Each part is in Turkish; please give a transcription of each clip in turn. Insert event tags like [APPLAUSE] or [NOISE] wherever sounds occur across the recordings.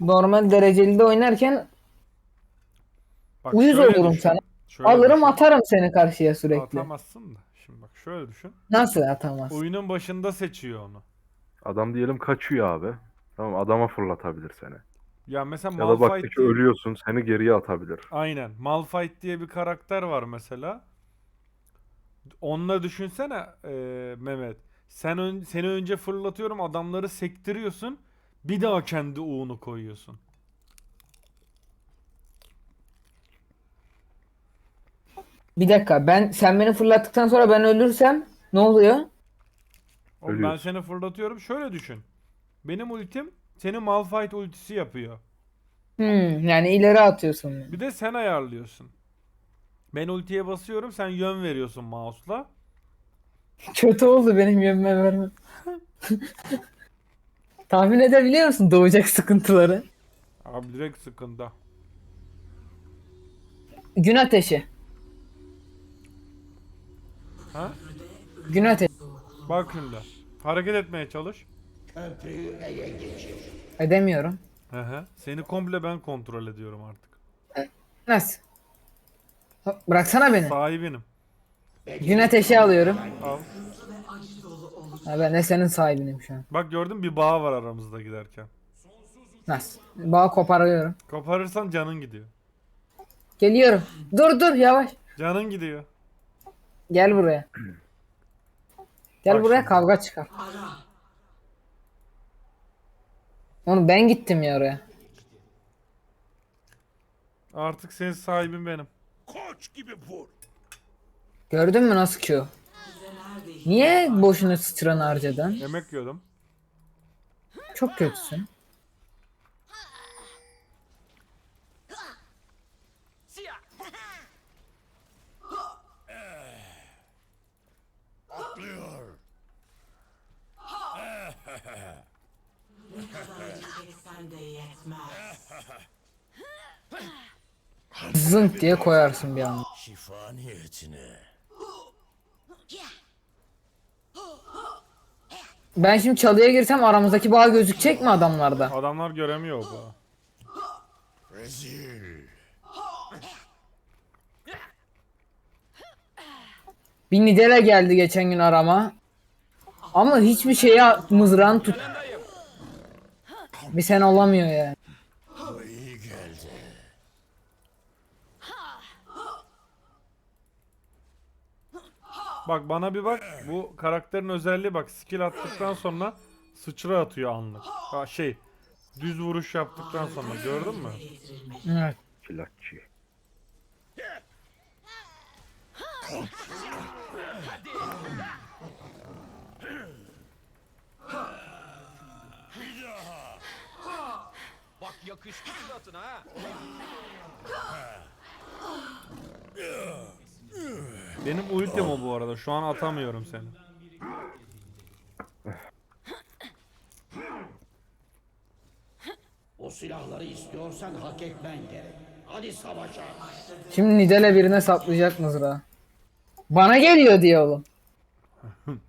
normal dereceli de oynarken Bak uyuz şöyle olurum düşün, sana. şöyle Alırım düşün. atarım seni karşıya sürekli. Atamazsın da. Şimdi bak şöyle düşün. Nasıl atamaz? Oyunun başında seçiyor onu. Adam diyelim kaçıyor abi. Tamam adama fırlatabilir seni. Ya mesela Ya da Malphite baktı ki diye- ölüyorsun seni geriye atabilir. Aynen. Malphite diye bir karakter var mesela. Onunla düşünsene eee, Mehmet. Sen ön- seni önce fırlatıyorum adamları sektiriyorsun. Bir daha kendi U'nu koyuyorsun. Bir dakika ben sen beni fırlattıktan sonra ben ölürsem ne oluyor? Oğlum ben Ölüyorsun. seni fırlatıyorum. Şöyle düşün. Benim ultim senin Malphite ultisi yapıyor. Hmm, yani ileri atıyorsun. beni. Bir de sen ayarlıyorsun. Ben ultiye basıyorum, sen yön veriyorsun mouse'la. [LAUGHS] Kötü oldu benim yönüme vermem. [LAUGHS] Tahmin edebiliyor musun doğacak sıkıntıları? Abi direkt sıkıntı. Gün ateşi. Ha? Gün ateşi. Bak şimdi. Hareket etmeye çalış. Edemiyorum. Hı hı. Seni komple ben kontrol ediyorum artık. Nasıl? Ha, Bıraksana beni. Sahibinim. Gün ateşi alıyorum. Al. Ha, ben de senin sahibinim şu an. Bak gördün bir bağ var aramızda giderken. Nasıl? Bağı koparıyorum. Koparırsan canın gidiyor. Geliyorum. Dur dur yavaş. Canın gidiyor. Gel buraya. Gel Bak buraya şimdi. kavga çıkar. Oğlum ben gittim ya oraya. Artık senin sahibin benim. Koç gibi vur. Gördün mü nasıl Q? Niye boşuna sıçranı harcadın? Yemek yiyordum. Çok kötüsün. Zınk diye koyarsın bir anda. Şifa niyetine. Ben şimdi çalıya girsem aramızdaki bağ gözükecek mi adamlarda? Adamlar göremiyor. Rezil. Bir Nidale geldi geçen gün arama. Ama hiçbir şeye mızrağını tut. Bir sen olamıyor yani. Bu iyi geldi. Bak bana bir bak. Bu karakterin özelliği bak. Skill attıktan sonra sıçra atıyor anlık. Ha, şey. Düz vuruş yaptıktan sonra gördün mü? Evet. Kilatçı. Bak yakıştı suratına ha. Benim ultim o bu arada. Şu an atamıyorum seni. O silahları istiyorsan hak etmen gerek. Hadi savaşa. Şimdi Nidale birine saplayacak mızrağı. Bana geliyor diye oğlum. [LAUGHS]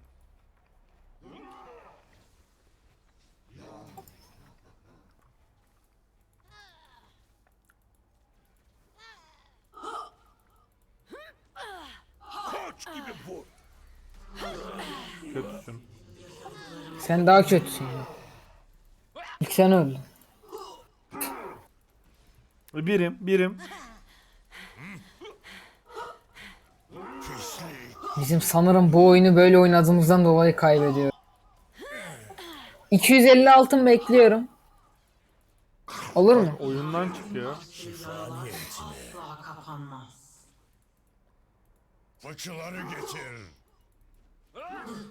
Koç gibi vur. Kötüsün. Sen daha kötüsün. ya. İlk sen öldün. Birim, birim. Bizim sanırım bu oyunu böyle oynadığımızdan dolayı kaybediyor. 250 altın bekliyorum. Olur mu? Oyundan çıkıyor. Fıçıları getir.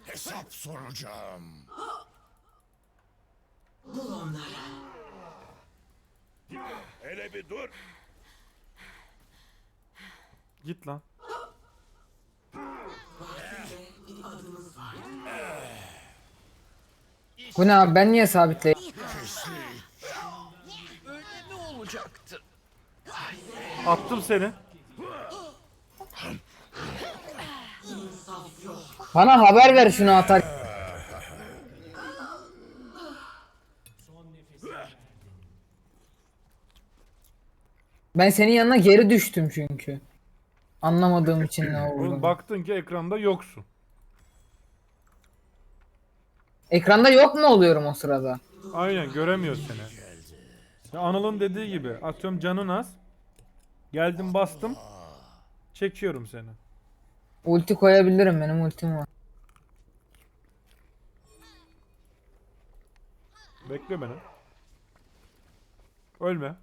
Hesap soracağım. Bul onları. Hele bir dur. Git lan. Bir adımız var. Bu ne abi ben niye sabitleyim? Öyle ne olacaktı? Attım seni. İnsaf yok. Bana haber ver şunu atar. Ben senin yanına geri düştüm çünkü. Anlamadığım için ne oldu. baktın ki ekranda yoksun. Ekranda yok mu oluyorum o sırada? Aynen göremiyor seni. Ya Anıl'ın dediği gibi atıyorum canın az. Geldim bastım. Çekiyorum seni. Ulti koyabilirim benim ultim var. Bekle beni. Ölme.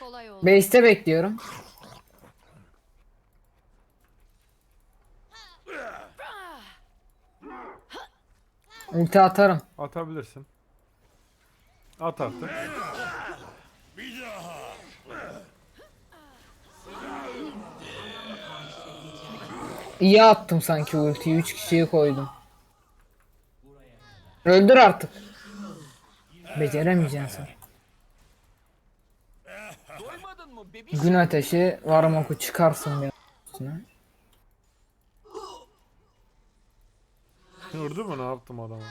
Kolay oldu. Base'te bekliyorum. Ulti atarım. Atabilirsin. At artık. Bir daha. İyi attım sanki ultiyi. 3 kişiyi koydum. Öldür artık. Beceremeyeceksin sen. Gün ateşi varım oku çıkarsın bir üstüne. Mu ne yaptım adama?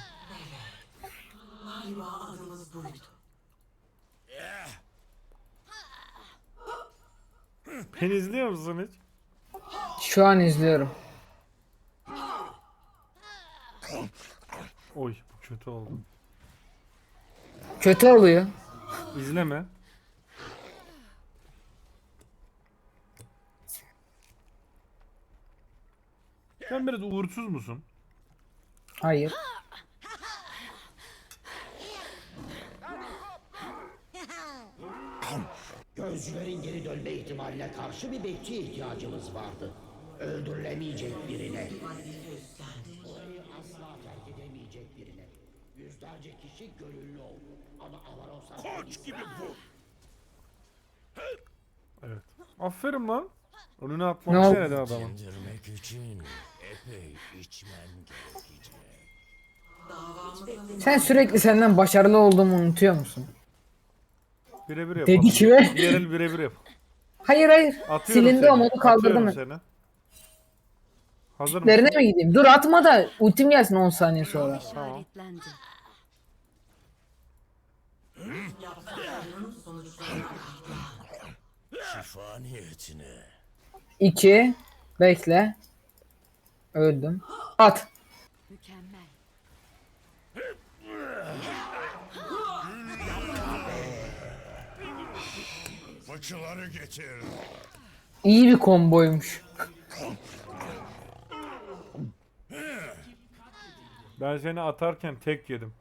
Beni izliyor musun hiç? Şu an izliyorum. Oy bu kötü oldu. Kötü oluyor. İzleme. Sen biraz uğursuz musun? Hayır. Gözcülerin geri dönme ihtimaline karşı bir bekçiye ihtiyacımız vardı. Öldürülemeyecek birine. Orayı asla terk edemeyecek birine. Yüzlerce kişi gönüllü oldu. Ama Avarosa... Koç gibi bu. Evet. Aferin lan. Önüne Ne atmamış oldu? nerede adamın. Sindirmek için epey içmen gerekecek. Sen sürekli senden başarılı olduğumu unutuyor musun? Birebir yapalım. Dedi ki ve- Diğer el birebir yap. Hayır hayır. Atıyorum Silindi seni. o modu kaldırdım. Atıyorum seni. Hazır mısın? Lerine mi gideyim? Dur atma da ultim gelsin 10 saniye sonra. İşaretlendi. Yaptıklarının sonuçlarına Şifa niyetine. 2 Bekle. Öldüm. At. Fıçıları getir. İyi bir komboymuş. Ben seni atarken tek yedim.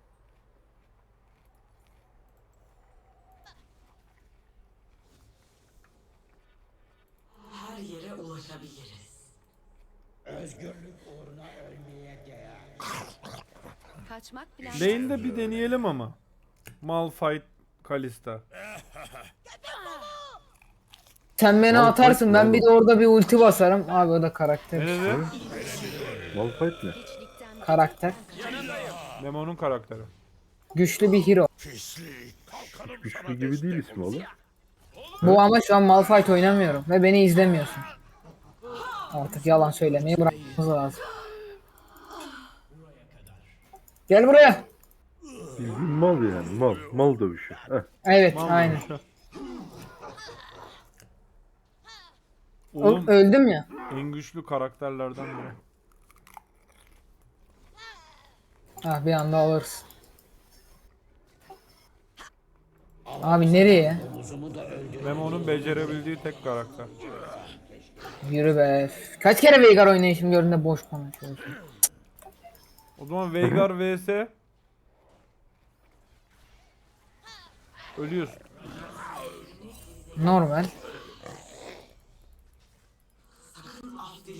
her yere ulaşabiliriz. Özgürlük uğruna ölmeye değer. Kaçmak plan. Lane'de bir deneyelim ama. Malphite, Kalista. Sen beni Oğlum, atarsın ben bir de orada bir ulti basarım. Abi o da karakter. Ne dedi? Malphite ne? Karakter. Nemo'nun karakteri. Güçlü bir hero. Güçlü gibi değil ismi oğlum. Bu ama şu an Malphite oynamıyorum ve beni izlemiyorsun. Artık yalan söylemeyi bırakmamız lazım. Gel buraya. Mal yani mal. Mal dövüşü. Heh. Evet Mal aynen. olmuş. Oğlum, öldüm ya. en güçlü karakterlerden biri. Ah bir anda alırsın. Abi nereye? Öldür. Nemo'nun becerebildiği tek karakter. Yürü be. Kaç kere Veigar oynayışım gördün de boş konuşuyorsun. O zaman Veigar vs Ölüyorsun. Normal. De.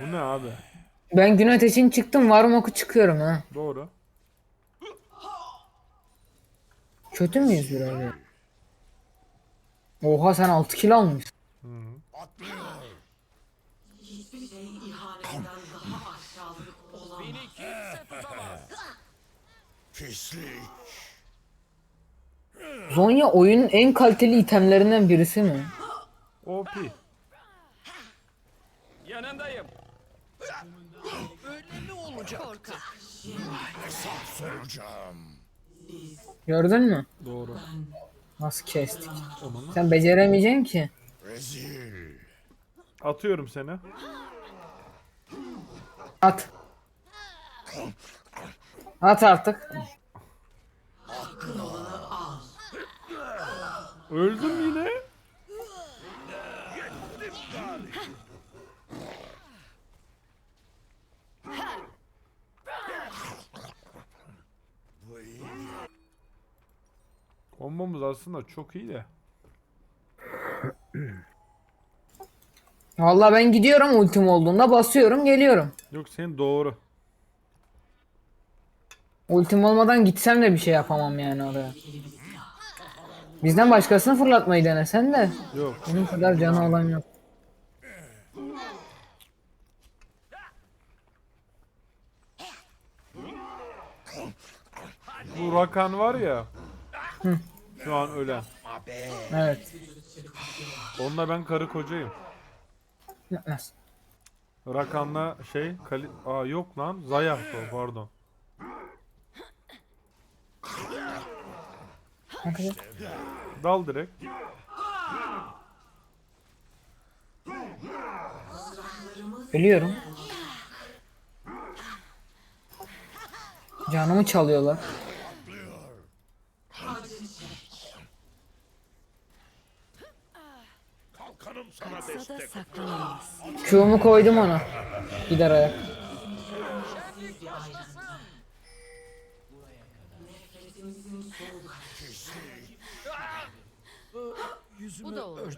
Bu ne abi? Ben gün ateşin çıktım varım oku çıkıyorum ha. Doğru. Kötü müyüz böyle? Oha sen 6 kilo almışsın. Atlıyor. Hiçbir şey ihanetinden daha aşağılık olamaz. Beni kimse tutamaz. Pislik. Zonya oyunun en kaliteli itemlerinden birisi mi? OP. Yanındayım. Öyle mi olacak? Korkak. Hesap soracağım. Gördün mü? Doğru. Nasıl kestik? Onu. Sen beceremeyeceksin ki. Rezil. Atıyorum seni. At. At artık. Öldüm yine. Kombomuz aslında çok iyi de. Vallahi ben gidiyorum ultim olduğunda basıyorum geliyorum. Yok senin doğru. Ultim olmadan gitsem de bir şey yapamam yani oraya. Bizden başkasını fırlatmayı denesen de Yok. benim kadar canı olan yok. Bu Rakan var ya. Şu an ölen. Evet. Onunla ben karı kocayım. Nasıl? Rakan'la şey Kali... Aa yok lan. Zayah o pardon. Dal direkt. Ölüyorum. Canımı çalıyorlar. Kalkanım sana Kaçsa da saklanamaz. Koydum ona. Gider ayak. soğuk Bu da olur.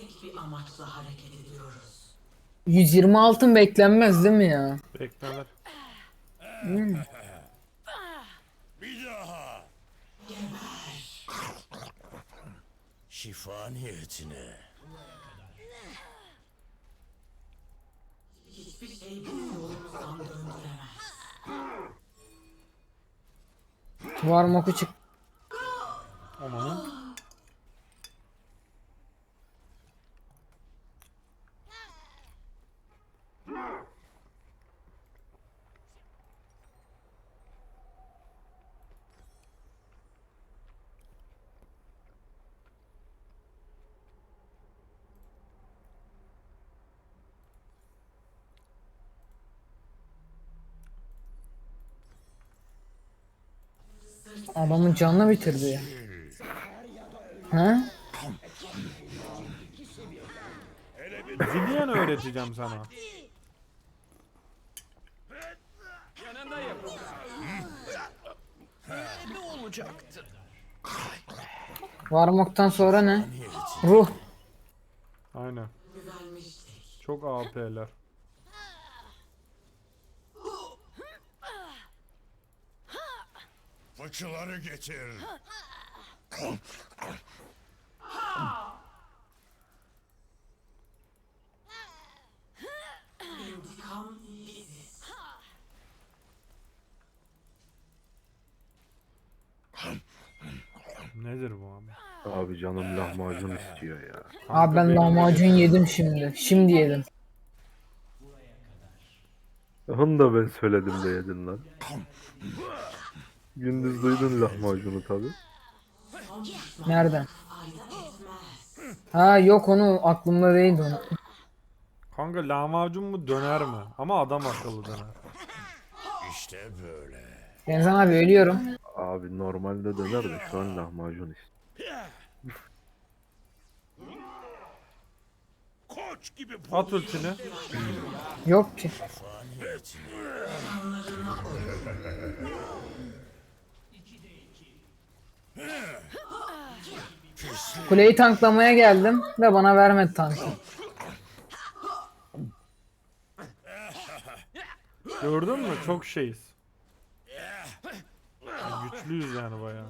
tek bir amaçla hareket ediyoruz. 120 altın beklenmez değil mi ya? Beklenir. Bir daha. Şifa niyetine. Hiçbir şey döndüremez. Varmoku çık. Amanın. Adamın canını bitirdi ya. Ha? Zillion öğreteceğim sana. Varmoktan sonra ne? Ruh. Aynen. Çok AP'ler. Fıçıları getir. İntikam biziz. Nedir bu abi? Abi canım lahmacun istiyor ya. Abi ben lahmacun yedim şimdi. Şimdi yedim. Onu da ben söyledim de yedin lan. Gündüz duydun lahmacunu tabi. Nereden? Ha yok onu aklımda değildi onu. Kanka lahmacun mu döner mi? Ama adam akıllı döner. İşte böyle. Deniz abi ölüyorum. Abi normalde döner de şu an lahmacun istiyor. Koç gibi At ultini. Yok ki. Kuleyi tanklamaya geldim ve bana vermedi tankı. Gördün mü? Çok şeyiz. Güçlüyüz yani bayağı.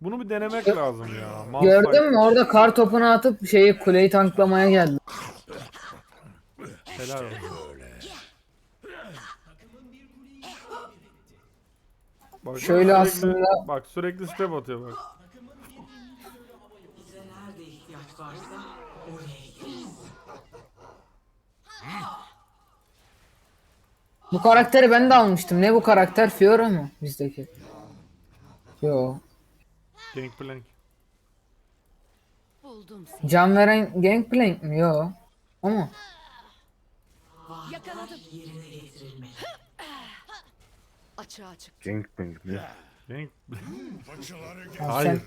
Bunu bir denemek lazım ya. Malphite. Gördün mü orada kar topunu atıp şeyi kuleyi tanklamaya geldim. Helal olsun. Bak, Şöyle sürekli- aslında- Bak sürekli step atıyor bak. Bu karakteri ben de almıştım. Ne bu karakter? Fiora mu bizdeki? Yo. Gangplank. Buldum seni. Can veren Gangplank mi? Yo. Ama Yakaladım. Yerine getirilmeli. Açığa çık. Gangbang mi? Gang... Fıçıları getir. sen Hayır.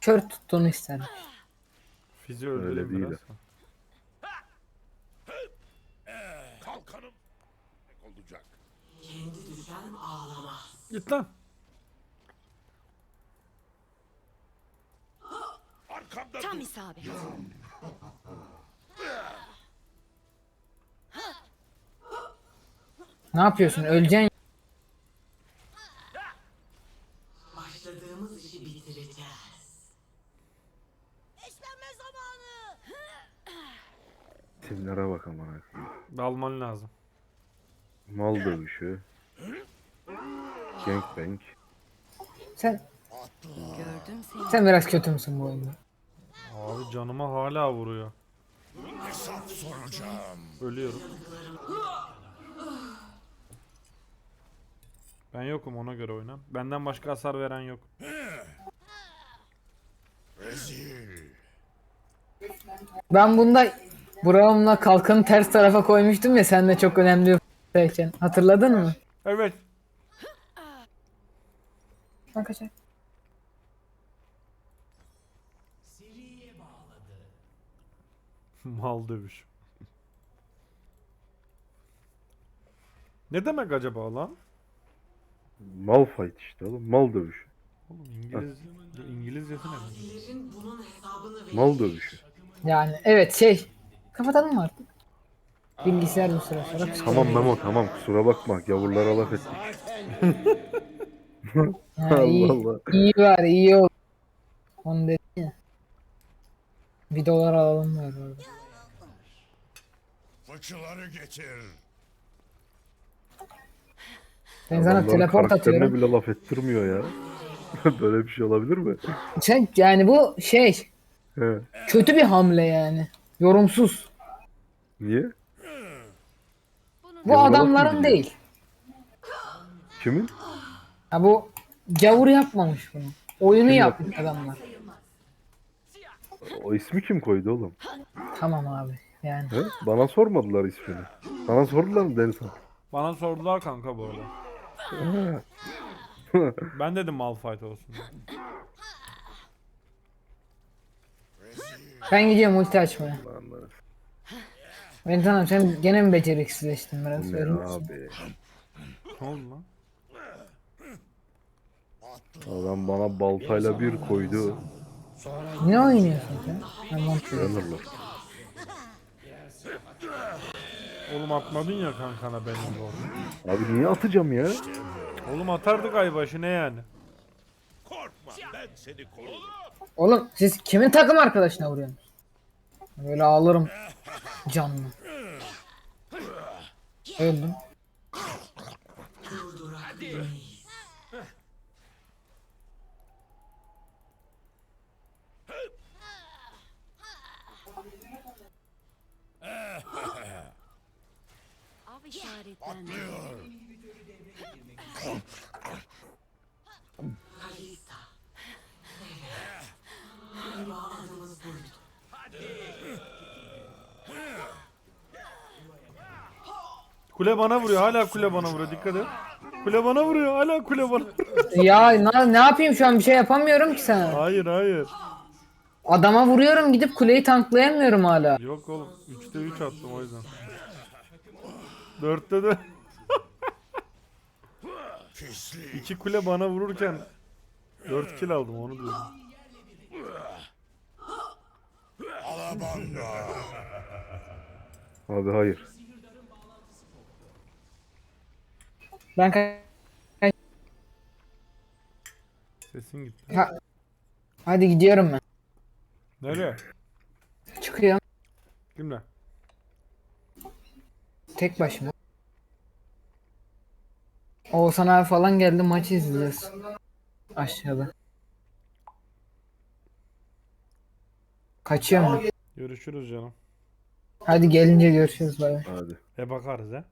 kör tuttuğunu isterim. Fizi Öyle Kalkanım. Olacak. Kendi düşen ağlamaz. Git lan. Arkamda Tam dur. isabet. Ne yapıyorsun? Öleceksin. Başladığımız işi bitireceğiz. Timlere bak amına koyayım. Dalman lazım. Mal dövüşü. Gangbang. Sen Gördüm seni. sen biraz kötü müsün bu oyunda? Abi canıma hala vuruyor. Hesap soracağım. Ölüyorum. Ben yokum ona göre oyna. Benden başka hasar veren yok. Rezil. Ben bunda Braum'la kalkanı ters tarafa koymuştum ya sen de çok önemli bir Hatırladın mı? Evet. Bak kaçar. [LAUGHS] Mal dövüş. ne demek acaba lan? Mal fight işte oğlum. Mal dövüşü. Oğlum İngiliz İngilizcesi ne? Bunun hesabını. Mal dövüşü. Yani evet şey. Kapatalım mı artık? Bilgisayar bir süre sonra. Tamam Memo tamam kusura bakma. Gavurlara laf ettik. [LAUGHS] Ha, iyi, Allah Allah. iyi var iyi oldu. Onu dedi ya. Bir dolar alalım var orada. Fıçıları getir. Ben sana Adamların teleport karakterine atıyorum. bile laf ettirmiyor ya. [LAUGHS] Böyle bir şey olabilir mi? Sen yani bu şey He. kötü bir hamle yani. Yorumsuz. Niye? Bu mı adamların ediyor? değil. Kimin? Ha bu gavur yapmamış bunu. Oyunu Kim yapmış adamlar. O ismi kim koydu oğlum? Tamam abi. Yani. He? Bana sormadılar ismini. Sana sordular mı Denizhan? Bana sordular kanka bu arada. [LAUGHS] ben dedim Malphite olsun. diye. Ben gidiyorum ulti açmaya. Anladım. Ben tamam sen gene mi beceriksizleştin biraz? Ne Öyle misin? abi? Ne oldu lan? Adam bana baltayla bir koydu. Ne oynuyorsun sen? Tamam. Yanırlar. Oğlum atmadın ya kankana benim bu. Abi niye atacağım ya? Oğlum atardık ay başı ne yani? Korkma ben seni korurum. Oğlum siz kimin takım arkadaşına vuruyorsunuz? Böyle ağlarım canlı. Öldüm. Av işaretlendi. Kalista. Galiba adımız buydu. Kule bana vuruyor hala kule bana vuruyor dikkat et. Kule bana vuruyor hala kule bana Ya ne, ne yapayım şu an bir şey yapamıyorum ki sana. Hayır hayır. Adama vuruyorum gidip kuleyi tanklayamıyorum hala. Yok oğlum 3'te 3 attım o yüzden. 4'te de. [LAUGHS] 2 kule bana vururken 4 kill aldım onu diyorum. Alabanga. Abi hayır. Ben ka- Sesin gitti. ha- Hadi gidiyorum ben. Nereye? Çıkıyorum Kimle? tek başıma. Oğuzhan abi falan geldi maçı izleyeceğiz. Aşağıda. Kaçıyor mu? Görüşürüz canım. Hadi gelince görüşürüz bay bay. Hadi. E bakarız he.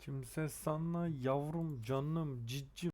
Kimse sana yavrum canım cici